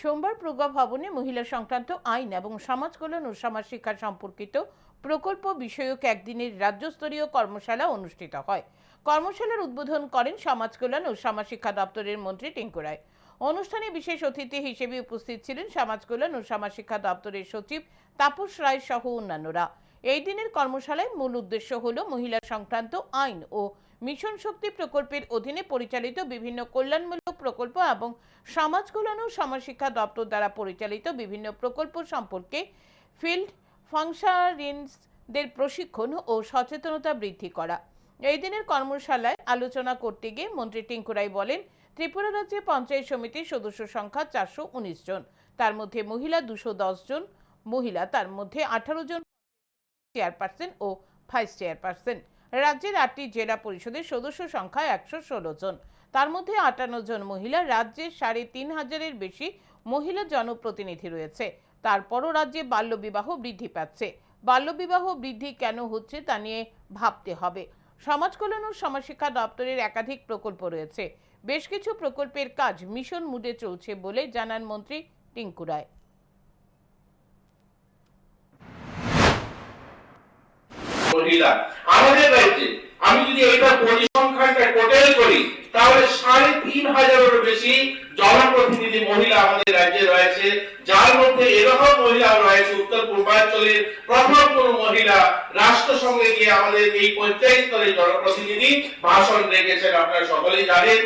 সোমবার প্রজ্ঞা ভবনে মহিলা সংক্রান্ত আইন এবং সমাজ কল্যাণ ও সমাজ শিক্ষা সম্পর্কিত প্রকল্প বিষয়ক একদিনের রাজ্যস্তরীয় কর্মশালা অনুষ্ঠিত হয়। কর্মশালার উদ্বোধন করেন সমাজ কল্যাণ ও সমাজ শিক্ষা দপ্তরের মন্ত্রী টিঙ্কু রায়। অনুষ্ঠানে বিশেষ অতিথি হিসেবে উপস্থিত ছিলেন সমাজ কল্যাণ ও সমাজ শিক্ষা দপ্তরের সচিব তাপস রায় সহ অন্যান্যরা। এই দিনের কর্মশালায় মূল উদ্দেশ্য হল মহিলা সংক্রান্ত আইন ও মিশন শক্তি প্রকল্পের অধীনে পরিচালিত বিভিন্ন কল্যাণমূলক প্রকল্প এবং সমাজ কল্যাণ ও সমাজ শিক্ষা দপ্তর দ্বারা পরিচালিত বিভিন্ন প্রকল্প সম্পর্কে ফিল্ড ফাংশনারিজদের প্রশিক্ষণ ও সচেতনতা বৃদ্ধি করা। এই দিনের কর্মশালায় আলোচনা করতে গিয়ে মন্ত্রী টিঙ্কুরাই বলেন, ত্রিপুরা রাজ্যে পঞ্চায়েত সমিতির সদস্য সংখ্যা চারশো উনিশ জন। তার মধ্যে মহিলা দুশো দশ জন, মহিলা তার মধ্যে আঠারো জন চেয়ারপারসন ও ভাইস চেয়ারপারসন। রাজ্যের আটটি জেলা পরিষদের সদস্য সংখ্যা একশো ষোলো জন। তার মধ্যে আটান্ন জন মহিলা রাজ্যের সাড়ে তিন হাজারের বেশি মহিলা জনপ্রতিনিধি রয়েছে। তারপরও রাজ্যে বাল্যবিবাহ বৃদ্ধি পাচ্ছে। বাল্যবিবাহ বৃদ্ধি কেন হচ্ছে তা নিয়ে ভাবতে হবে। সমাজ কল্যাণ ও সমাজশিক্ষা দপ্তরের একাধিক প্রকল্প রয়েছে। বেশ কিছু প্রকল্পের কাজ মিশন মুডে চলছে বলে জানান মন্ত্রী টিঙ্কু রায়। মহিলা আমাদের রাজ্যে আমি যদি এটা পরিসংখ্যানটা টোটাল করি, তাহলে সাড়ে তিন হাজারেরও বেশি জনপ্রতিনিধি মহিলা আমাদের রাজ্যে রয়েছে। যার মধ্যে এরকম মহিলা রয়েছে উত্তর পূর্বাঞ্চলের প্রথম কোন মহিলা রাষ্ট্রসংঘে গিয়ে আমাদের এই পঞ্চায়েত স্তরের জনপ্রতিনিধি ভাষণ রেখেছেন, আপনারা সকলেই জানেন।